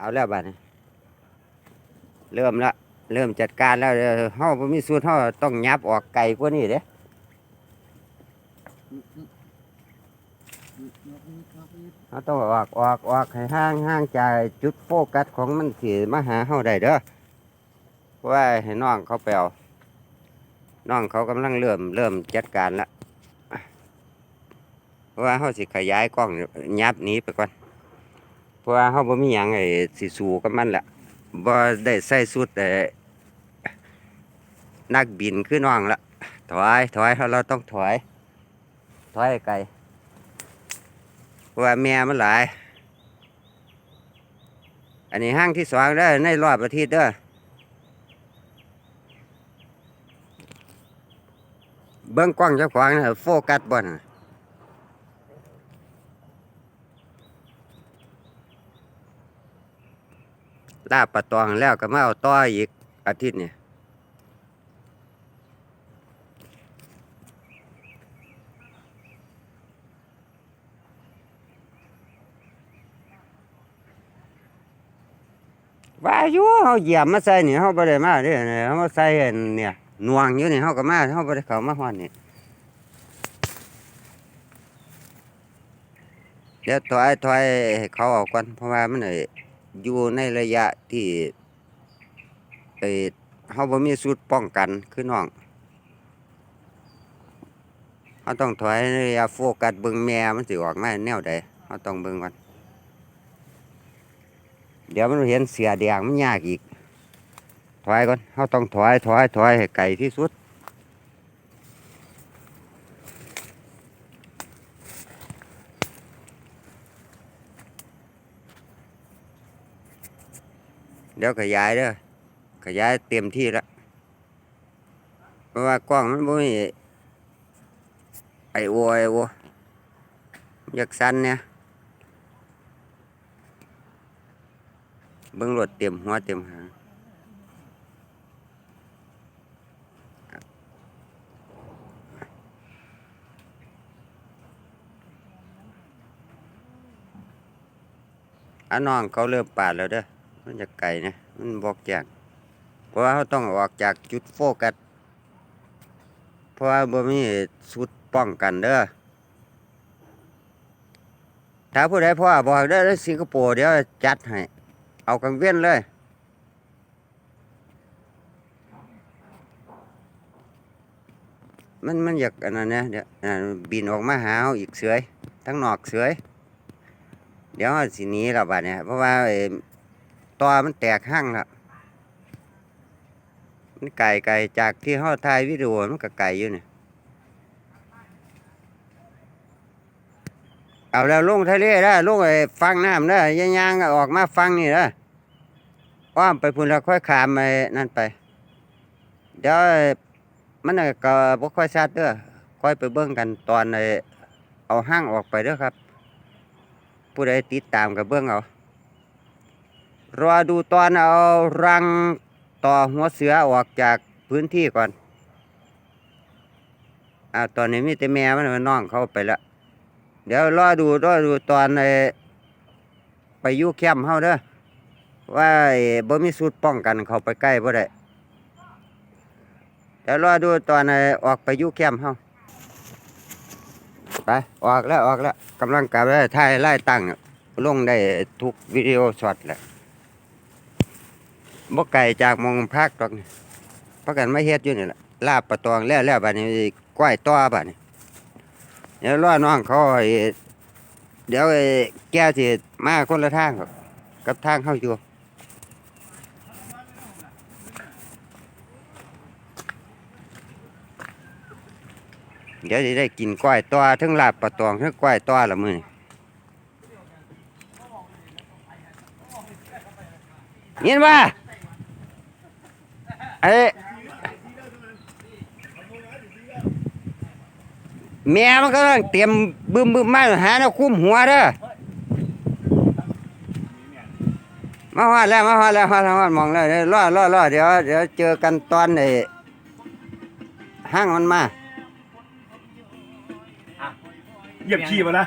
เอาแล้วบัดนี้เริ่มละเริ่มจัดการแล้วเดี๋ยวเฮาบ่มีสูตรเฮาต้องยับออกไกลกว่านี้เด้เฮาต้องออกออกออกให้ห่างห่างใจจุดโฟกัสของมันสิมาหาเฮาได้เด้อเพราะว่าให้น้องเขาไปเอาน้องเขากำลังเริ่มเริ่มจัดการละเพราะว่าเฮาสิขยายกล้องยับนี้ไปก่อน เพราะว่าเขาบ่มีหยังไอ้สิสู้กับมันแหละบ่ได้ใส่สุดแต่นักบินคือน้องละถอยถอยเราต้องถอยถอยไกลเพราะว่าแม่มันหลาย อันนี้ห้างที่สองเด้ในรอบอาทิตย์เด้อเบิ้งกล้องเจ้าของนะโฟกัสบ่นะ ลาปลาตองแล้วก็มาเอาต่ออีกอาทิตย์เนี่ยว่าอยู่เฮาเหยียบมาใส่เนี่ยเฮาบ่ได้มาเด้เนี่ยเฮามาใส่เนี่ยนวงอยู่นี่ยเฮาก็มาเฮาบ่ได้เข้ามาฮอดนี่เดี๋ยวถอยถอยเขาออกก่อนเพราะว่ามันไอ้ อยู่ในระยะที่เอเฮาบ่มีสูตรป้องกันคือน้องเฮาต้องถอยในระยะโฟกัสเบิ่งแม่มันสิออกมาแนวใดเฮาต้องเบิ่งก่อนเดี๋ยวมันเห็นเสียแดงมันยากอีก ถอยก่อนเฮาต้องถอยถอยถอยให้ไกลที่สุด เดี๋ยวขยายเด้อขยายเต็มที่แล้วเพราะว่ากล้องมันบ่มีไอโอไอโออยากสั้นเนี่ยเบิ่งรถเต็มหัวเต็มหางอะน้องเขาเริ่มปาดแล้วเด้อ มันจะไกลนะ มันบอกแจ้งเพราะว่าเขาต้องออกจากจุดโฟกัส เพราะว่าบ่มีสุดป้องกันเด้อ ถ้าผู้ใดพ่อบอกได้อสิงคโปร์เดี๋ยวจัดให้ เอากังเวียนเลยมันมันอยากอันนั้นเนี่ยเดี๋ยวบินออกมาหาอาอีกเสือยทั้งนอกเสือยเดี๋ยวสินี้แล้วบัดเนี่ยเพราะว่า ตอมันแตกหั่งละมันไก่ไก่จากที่เขาถ่ายวิดีโอมันก็ไก่อยู่เนี่ยเอาแล้วลงทะเลได้ลงไอ้ฟังน้ำได้ย่างๆออกมาฟังนี่นะอ้อมไปพุ่นแล้วค่อยขามไปนั่นไป เดี๋ยวมันก็บ่ค่อยชัดเด้อค่อยไปเบิ่งกันตอนไอ้เอาห้างออกไปเด้อครับ ผู้ใดติดตามกับเบิ่งเอา รอดูตอนเอารังต่อหัวเสือออกจากพื้นที่ก่อนอ่าตอนนี้มีแต่แม่มันมันน้องเข้าไปแล้วเดี๋ยวรอดูรอดูตอนไอ้ไปยุแคมป์เฮาเด้อว่าไอ้บ่มีสูตรป้องกันเขาไปใกล้บ่ได้เดี๋ยวรอดูตอนไอ้ออกไปยุแคมป์เฮาไปออกแล้วออกแล้วกำลังกลับแล้วถ่ายไล่ตั้งลงได้ทุกวิดีโอช็อตแหละ บ่ไก่จากมองพักดอกนี่พักกันไม่เฮ็ดอยู่นี่แหละลาบปลาตองแล้วแล้วบัดนี้ก้อยต่อบัดนี้เดี๋ยวรอน้องเขาไอ้เดี๋ยวแก้สิมาคนละทางกับทางเข้าอยู่เดี๋ยวสิได้กินก้อยต่อทั้งลาบปลาตองทั้งก้อยต่อละมื้อนี้ยินว่า ไอ้แม่มันก็เตรียมบึมบึมมาหาแนวคุ้มหัวเด้อมาฮอดแล้วมาฮอดแล้วฮอดแล้วฮอดมองแล้วเดี๋ยวรอรอรอเดี๋ยวเดี๋ยวเจอกันตอนไอ้ห้างมันมา เหยียบขี้มาละ